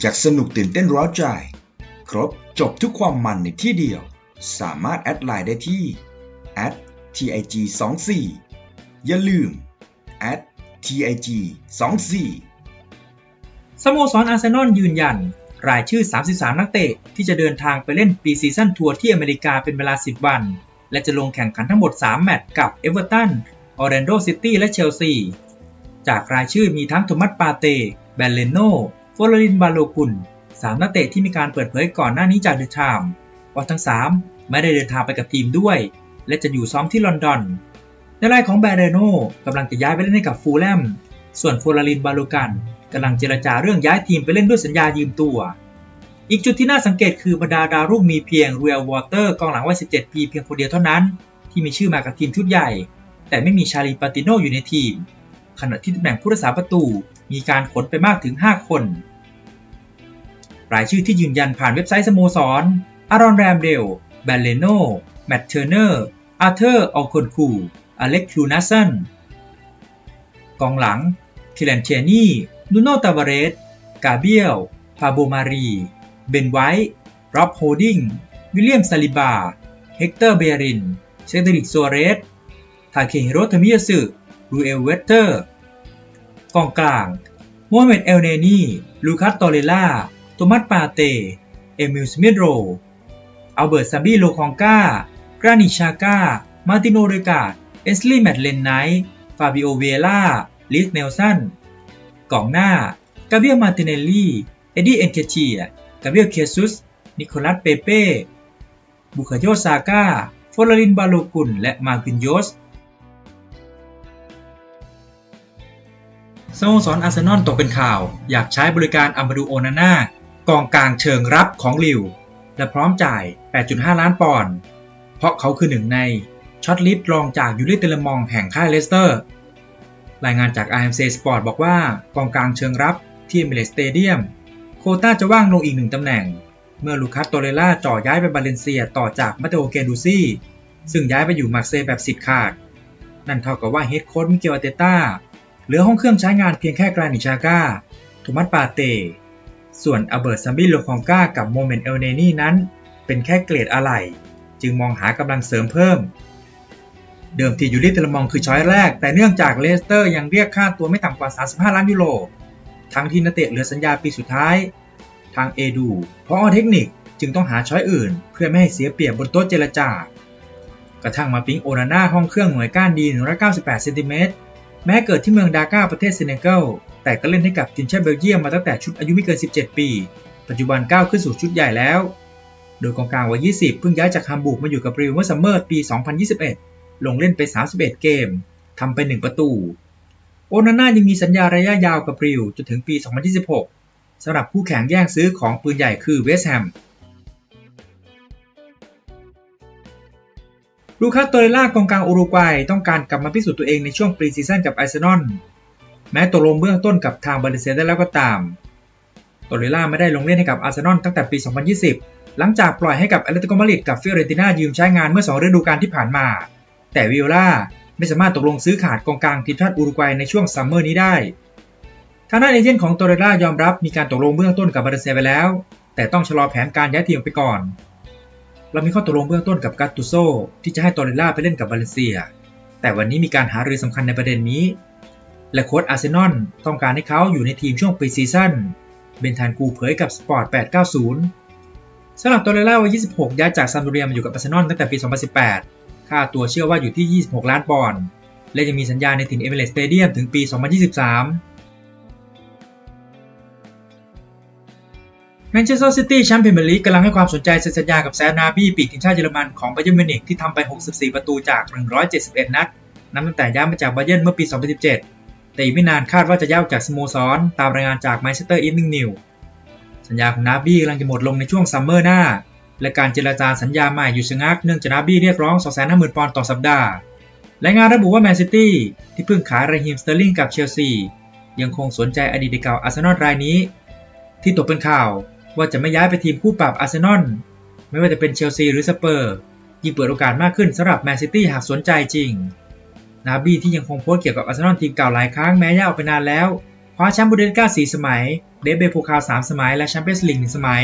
อยากสนุกตื่นเต้นร้าวใจ ครบจบทุกความมันในที่เดียว สามารถแอดไลน์ได้ที่ @tig 2 4อย่าลืม @tig 2 4สโมสรอาร์เซนอลยืนยัน รายชื่อ 33 นักเตะที่จะเดินทางไปเล่นปีซีซั่นทัวร์ที่อเมริกาเป็นเวลา 10 วัน และจะลงแข่งขันทั้งหมด 3 แมตช์กับเอเวอร์ตัน ออร์แลนโดซิตี้ และเชลซี จากรายชื่อมีทั้งโทมัสปาเต แบนเลโน ฟลอรินบาโลกุน3นักเตะที่มีการเปิดเผยก่อนหน้านี้จากเดอะไทม์ว่าทั้ง 3 ไม่ได้เดินทางไปกับทีมด้วย และจะอยู่ซ้อมที่ลอนดอน ในรายของแบรโนกำลังจะย้ายไปเล่นให้กับฟูลแลม ส่วนโฟลารินบาโลกันกำลังเจรจาเรื่องย้ายทีมไปเล่นด้วยสัญญายืมตัว อีกจุดที่น่าสังเกตคือบรรดาดาวรุ่งมีเพียงเรียลวอเตอร์กองหลังวัย 17 ปีเพียงคนเดียวเท่านั้น ที่มีชื่อมากับทีมชุดใหญ่ แต่ไม่มีชาลีปาติโนอยู่ในทีม ขณะที่ตำแหน่งผู้รักษาประตูมีการขนไปมากถึง 5 คน รายชื่อที่ยืนยันผ่านเว็บไซต์สโมสร อารอนแรมเดล แบนเลโน แมตต์เทอร์เนอร์ อาร์เธอร์ ออคอนคู อเล็กคิวนัสซันกองหลัง คิเลนเชนี่ นูโนตาวาเรส กาเบียล พาโบมารี เบนไวท์ร็อบโฮดิง วิลเลียมซาลิบา เฮกเตอร์เบรินเซเดริกซัวเรส ทาเคฮิโรทามิยาสึรูเอลเวสเตอร์ กองกลาง โมฮัมเม็ดเอลเนนี ลูคัส ตอเรล่า โทมัสปาเต เอมิลสมิธโรอัลเบิร์ตซัมบี้โลคองกากรานิชาก้า มาร์ติโนเรกาเอสลีย์แมตเลนไนท์ ฟาบิโอเวล่า ลิสเนลสันกองหน้า กาเบียมาติเนลลี่ เอ็ดดี้เอนเคเชีย กาเบียเคซุส นิโคลัสเปเป้ บุคาโยซาก้าฟลารินบาโลกุนและมาร์กินโยสสโมสรอาร์เซนอลตกเป็นข่าว อยากใช้บริการอัมบาดูโอนาน่า กองกลางเชิงรับของลิว และพร้อมจ่าย 8.5 ล้านปอนด์ เพราะเขาคือหนึ่งในช็อตลิฟต์รองจากยูริเตลมองแห่งค่ายเลสเตอร์ รายงานจาก RMC Sport บอกว่ากองกลางเชิงรับที่เมเลสเตเดียม โคต้าจะว่างลงอีกหนึ่งตำแหน่ง เมื่อลูคัสโตเรล่าจ่อย้ายไปบาเลนเซียต่อจากมาเตโอเกดูซี่ ซึ่งย้ายไปอยู่มาร์เซย์แบบสิทธิ์ขาด นั่นเท่ากับว่าเฮดโค้ชมิเกลอาเตต้าเหลือห้องเครื่องใช้งานเพียงแค่กรานิชาก้าโทมัสปาเต ส่วนอเบิร์ตซัมบิโลคองกากับโมเมนต์เอลเนนี่นั้น เป็นแค่เกรดอะไหล่จึงมองหากำลังเสริมเพิ่ม เดิมทียูริเทลมองคือช้อยแรก แต่เนื่องจากเลสเตอร์ยังเรียกค่าตัวไม่ต่ำกว่า 35 ล้านยูโร ทั้งที่นักเตะเหลือสัญญาปีสุดท้าย ทางเอดูเพราะเทคนิคจึงต้องหาช้อยอื่น เพื่อไม่ให้เสียเปรียบบนโต๊ะเจรจากระทั่งมาปิ๊งโอนาน่าห้องเครื่องหน่วยก้านดี 198เซนติเมตร แม้เกิดที่เมืองดาก้าประเทศเซเนกัลแต่ก็เล่นให้กับทีมชาติเบลเยียมมาตั้งแต่ชุดอายุไม่เกิน 17 ปี ปัจจุบันก้าวขึ้นสู่ชุดใหญ่แล้ว โดยกองกลางวัย 20 เพิ่งย้ายจากฮัมบูร์กมาอยู่กับริวเมื่อซัมเมอร์ปี 2021 ลงเล่นไป 31 เกม ทำไป 1 ประตู โอนาน่ายังมีสัญญาระยะยาวกับริวจนถึงปี 2026สำหรับคู่แข่งแย่งซื้อของปืนใหญ่คือเวสต์แฮม ลูคัสโตเรล่ากองกลางอุรุกวัยต้องการกลับมาพิสูจน์ตัวเองในช่วงปรีซีซั่นกับอาร์เซนอลแม้ตกลงเบื้องต้นกับทางบาเลนเซียได้แล้วก็ตามโตเรล่าไม่ได้ลงเล่นให้กับอาร์เซนอลตั้งแต่ปี 2020 หลังจากปล่อยให้กับแอตเลติโกมาริดกับฟิโอเรนติน่ายืมใช้งานเมื่อ 2 ฤดูกาลที่ผ่านมา แต่วิโอล่าไม่สามารถตกลงซื้อขาดกองกลางทีมชาติอุรุกวัยในช่วงซัมเมอร์นี้ได้ทางด้านเอเจนต์ของโตเรล่ายอมรับมีการตกลงเบื้องต้นกับบาเลนเซไปแล้ว แต่ต้องชะลอแผนการย้ายทีมไปก่อน เรามีข้อตกลงเบื้องต้นกับกาตูโซที่จะให้โตเรล่าไปเล่นกับบาเลนเซีย แต่วันนี้มีการหารือสำคัญในประเด็นนี้ และโค้ชอาร์เซนอลต้องการให้เขาอยู่ในทีมช่วงปรีซีซั่น เบนทานกูเผยกับสปอร์ต 890 สำหรับโตเรล่าวัย 26 ย้ายจากซัมโดเรียมาอยู่กับอาร์เซนอลตั้งแต่ปี 2018 ค่าตัวเชื่อว่าอยู่ที่ 26 ล้านปอนด์ และยังมีสัญญาในถิ่นเอเมเรสเตเดียมถึงปี 2023 แมนเชสเตอร์ซิตี้แชมป์พรีเมียร์ลีกกำลังให้ความสนใจเซ็นสัญญากับแซนาบี้ปีกทีมชาติเยอรมันของไบเยร์นมิวนิกที่ทำไป 64 ประตูจาก 171 นัด นับตั้งแต่ย้ายมาจากไบเยร์นเมื่อปี 2017 แต่อีกไม่นานคาดว่าจะย้ายออกจากสโมสร ตามรายงานจากแมนเชสเตอร์อีฟนิงนิวสัญญาของนาบี้กำลังจะหมดลงในช่วงซัมเมอร์หน้า และการเจรจาสัญญาใหม่อยู่ชะงักเนื่องจากนาบี้เรียกร้อง 250,000 ปอนด์ต่อสัปดาห์ รายงานระบุว่าแมนซิตี้ที่เพิ่งขายราฮิมสเตอร์ลิงกับเชลซียังคงสนใจอดีตเก่าอาร์เซนอลรายนี้ ที่ตกเป็นข่าว ว่าจะไม่ย้ายไปทีมคู่ปรับอาร์เซนอลไม่ว่าจะเป็นเชลซีหรือสเปอร์ยิ่งเปิดโอกาสมากขึ้นสำหรับแมนซิตี้หากสนใจจริง นาบี้ที่ยังคงโพสเกี่ยวกับอาร์เซนอลทีมเก่าหลายครั้งแม้ย้ายออกไปนานแล้วคว้าแชมป์บูเดนกา4สมัย เดฟเบโพคาว3สมัย และแชมเปี้ยนส์ลีก1สมัย